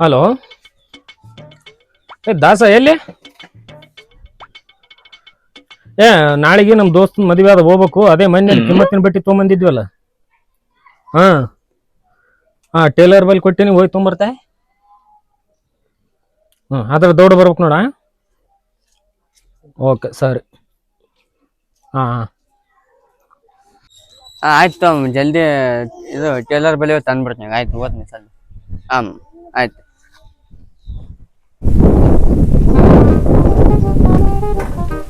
Hello ಏ ದಾಸ ಎಲ್ಲಿ? ಏ ನಾಳೆಗೆ ನಮ್ಮ ದೋಸ್ತನ ಮದುವೆ ಆದ ಹೋಗ್ಬೇಕು. ಅದೇ ಮೊನ್ನೆ ಕಿಮ್ಮತ್ತಿನ ಬಟ್ಟೆ ತೊಗೊಂಬಂದಿದ್ವಲ್ಲ? ಹಾ. ಹಾ ಟೇಲರ್ ಬಲ್ಲಿ ಕೊಟ್ಟಿನಿ ಹೋಗಿ ತೊಗೊಂಬರ್ತೆ. ಹ್ಞೂ ಆದ್ರೆ ದೌಡ ಬರ್ಬೇಕು ನೋಡ. ಓಕೆ ಸರಿ. ಹಾಂ ಹಾಂ. ಆಯ್ತು ಜಲ್ದಿ ಇದು ಟೇಲರ್ ಬಳಿ ತಂದ್ಬಿಡ್ತೀನಿ. ಆಯ್ತು ಓದ್ನಿ ಸರ್ ಹಾಂ ಆಯ್ತು.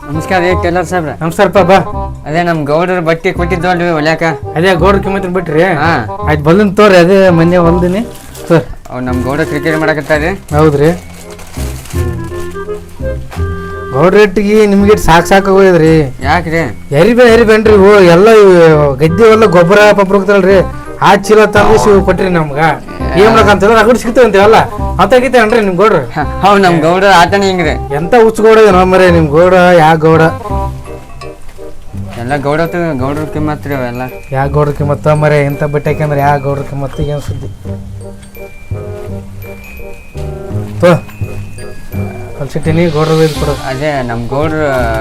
ನಮಸ್ಕಾರ ರೀ ಟೇಲರ್ ಸಾಹೇಬ್ರ. ನಮಸ್ಕಾರ ಪಾಪ ಅದೇ ನಮ್ ಗೌಡರ ಬಟ್ಟೆ ಕೊಟ್ಟಿದ್ವಲ್ರಿ ಹೊಲ್ಯಾಕ. ಅದೇ ಗೌಡ್ರ ಕಿಮ್ಮತ್ತಿನ ಬಿಟ್ರಿ. ಹಾ. ಆಯ್ತು ಬಂದನ್ ತೋರಿ ಅದೇ ಮೊನ್ನೆ ಹೊಲ್ದಿನಿ. ಸರ್. ಅವ್ರು ನಮ್ ಗೌಡ ಕ್ರಿಕೆಟ್ ಮಾಡಕತ್ತಾರೆ ಹೌದ್ರಿ. ಗೌಡ್ರ ಇಟ್ಟಿಗೆ ನಿಮ್ಗೆ ಸಾಕು ಸಾಕು ಹೋಗಿದ್ರಿ ಯಾಕ್ರಿ? ಎರಿಬೆ ಎರಿಬೇನ್ರಿ ಎರಿ ಬೇನ್ರಿ ಇವು ಎಲ್ಲ ಇವು ಗದ್ದೆ ಎಲ್ಲ ಗೊಬ್ಬರ ಪಬ್ಬರ ಹೋಗ್ತಾರಲ್ರಿ ಆ ಚೀಲ ತಂದು ಶಿವ ಕೊಟ್ರಿ ನಮ್ಗ. ಏನ್ ಮಾಡಕಂತಂದ್ರೆ ರಗಡ್ ಸಿಗ್ತಾವಂತೀವಲ್ಲ ಅತ್ತಾಗಿತ್ತೆ ಅನ್ರಿ ನಿಮ್ ಗೌಡ್ರ? ಅವ್ ನಮ್ ಗೌಡ ಆತನ ಹಿಂಗ್ರಿ. ಎಂತ ಹುಚ್ಚ ಗೌಡ ಮರೆ ನಿಮ್ ಗೌಡ ಯಾ ಗೌಡ? ಎಲ್ಲ ಗೌಡ ಗೌಡ್ರ ಕಿಮ್ಮತ್ ರೀ ಅವೆಲ್ಲ ಯಾ ಗೌಡ್ರ ಕಿಮ್ಮತ್ತ ಮರೆ ಎಂತ ಬಿಟ್ಟಾಕಂದ್ರೆ ಯಾ ಗೌಡ್ರ ಕಿಮ್ಮತ್ತ ಏನ್ ಸುದ್ದಿ? ತೋ ಕಲ್ಸಿಟ್ಟಿನಿ ಗೌಡ್ರ ಒಯ್ದು ಕೊಡು. ಅದೇ ನಮ್ ಗೌಡ್ರ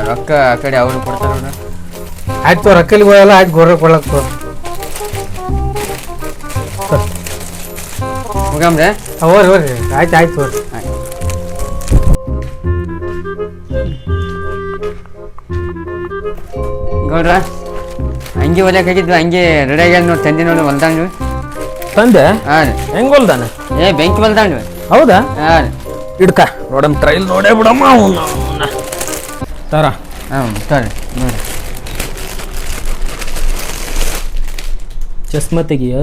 ರೊಕ್ಕ ಆ ಕಡೆ ಅವ್ರು ಕೊಡ್ತಾರ ಆಯ್ತು ರೊಕ್ಕಲ್ಲಿ ರೊಕ್ಕಲಿ ಹೋಯಲ್ಲ ಆಯ್ತು ಗೌಡ್ರ ಕೊಡ್ಲಕ್ ಹೋಗಮ್ರೆ ಹೋರಿ ಹೋರಿ. ಆಯ್ತು ಆಯ್ತು ಹೋರಿ. ಗೌಡ್ರ ಹಂಗೆ ಹೊಲ್ಯಾಕ ಹಾಕಿದ್ವಿ ಹಂಗೆ ರೆಡಿ ಆಗ್ಯಾದ ನೋಡಿ ತಂದೆ ನೋಡಿ ಹೊಲ್ದಾಂಡ್ವಿ ತಂದೆ? ಹಾಂ ರೀ. ಹೆಂಗ್ ಹೊಲ್ದಾನ? ಏ ಬೆಂಕಿ ಹೊಲ್ದಾಂಡ್ವಿ ಹೌದಾ? ಹಾಂ ರೀ. ಇಡ್ಕ ನೋಡಮ್ ಟ್ರೈಲ್ ನೋಡೇ ಬಿಡಮ್ಮ ಅವನ್ನ ಅವ್ನ. ತರ ಹಾಂ ತರ ನೋಡಿ. ಚಸ್ಮಾ ತೆಗಿಯ?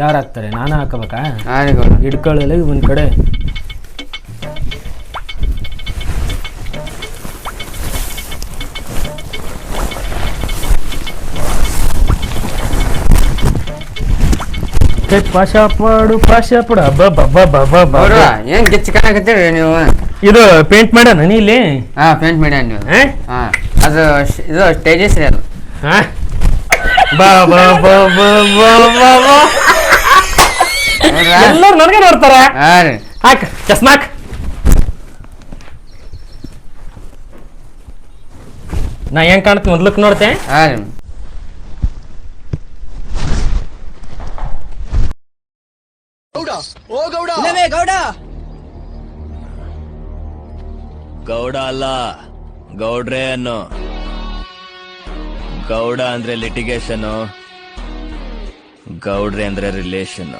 ಯಾರು ಹಾಕ್ತಾರೆ? ನಾನು ಹಾಕಬೇಕಾ? ಹಾಂ ಹಿಡ್ಕೊಳ್ಳಲ್ಲ ಒಂದ್ ಕಡೆ. ಪಾಶ ಪಡು ಪಾಶ ಪಡು. ಅಬ್ಬ ಬಬ್ಬ ಬಬ್ಬ ಗೌಡ್ರ ಏನು ಗಿಚ್ಚ ಕಾಣಕತ್ತೀರಿ ನೀವು? ಇದು ಪೇಂಟ್ ಮಾಡ್ಯಾನ ನೀ ಇಲ್ಲಿ? ಹಾಂ ಪೇಂಟ್ ಮಾಡ್ಯಾನ ನೀವು. ಹಾ ಹಾಂ ಅದು ಇದು ಸ್ಟೇಜಸ್ ರೀ ಅದು. ಆ? ಬಾ ಬಾ ಬಾ ಬಾ ಬಾ ಬಾ. ಎಲ್ಲರೂ ನನಗೆ ನೋಡ್ತಾರೆ. ಹಾ ರೀ. ಹಾಕ್ ಚಸ್ಮಾ ಹಾಕ್ ನಾ ಹೆಂಗ್ ಕಾಣ್ತೀನಿ? ಮೊದ್ಲಕ್ ನೋಡ್ತೆ? ಹಾಂ ರೀ. ಗೌಡ ಅಲ್ಲ ಗೌಡ್ರೆ ಅನ್ನು. ಗೌಡ ಅಂದ್ರೆ ಲಿಟಿಗೇಷನ್ ಗೌಡ್ರೆ ಅಂದ್ರೆ ರಿಲೇಷನ್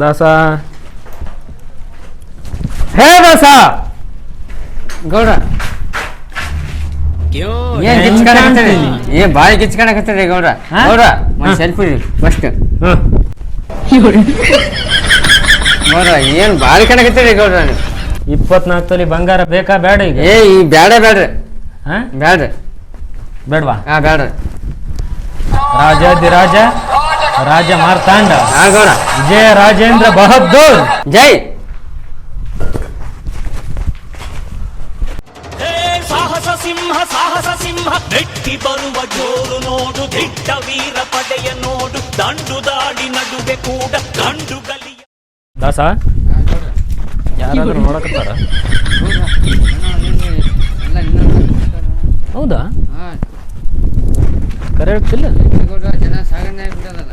ದಾಸ. ಹೇ ದಾಸ. ಗೌಡ್ರ ಏನ್ ಗಿಚ್ಚ ಕಾಣಕತ್ತೀರಿ ಏ ಬಾಯಿ ಗಿಚ್ಚ ಕಾಣಕತ್ತೀರಿ ಗೌಡ್ರ? ಹಾ? ಒಂದು ಹಾ. ಸೆಲ್ಫಿ ಫಸ್ಟ್ ಹ್ಮ್. ಗೌಡ್ರ ಏನ್ ಬಾಯಿ ಕಾಣಕತ್ತೀರಿ ಗೌಡ್ರ ನೀವು ಇಪ್ಪತ್ನಾಲ್ಕು ತೊಲಿ ಬಂಗಾರ ಬೇಕಾ ಬೇಡ ಈಗ? ಏ ಈ ಬ್ಯಾಡ ಬ್ಯಾಡ್ರಿ. ಹಾ? ಬ್ಯಾಡ್ರಿ. ಬೇಡವಾ? ಹಾ ರಾಜಾ ದಿ ರಾಜ ರಾಜ ಮಾರ್ತಾಂಡ. ಹಾ ಗೌಡ. ವಿಜಯ ರಾಜೇಂದ್ರ ಬಹದ್ದೂರ್. ಜೈ. ಸಾಹಸ ಸಿಂಹ ಸಾಹಸ ಸಿಂಹ. ಬೆಟ್ಟಿ ಬರುವ ಜೋರು ನೋಡು ದಿಟ್ಟ ವೀರ ಪಡೆಯ ನೋಡು. ದಂಡು ದಾಡಿ ನಡುವೆ ಕೂಡ ಗಂಡು ಗಲಿಯ ದಾಸ ಯಾರಾದ್ರೂ ನೋಡಕತ್ತಾರ? ಹೌದಾ? ಕರೆಕ್ಟ್ ಇಲ್ಲ ಜನ ಸಾಗಣೆ ಬಿಡೋದಲ್ಲ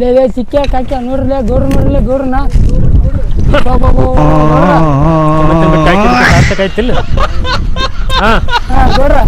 ಲೇ ಲೇ ಸಿಕ್ಕ ಕಾಕ್ಯ ನೋಡ್ರಲೇ ಗೌಡ್ರ ನೋಡ್ರಲೇ ಸಾರ್ಥಕ ಆಯ್ತಿಲ್ಲ ಹಾ ಹಾ ಗೌಡ್ರ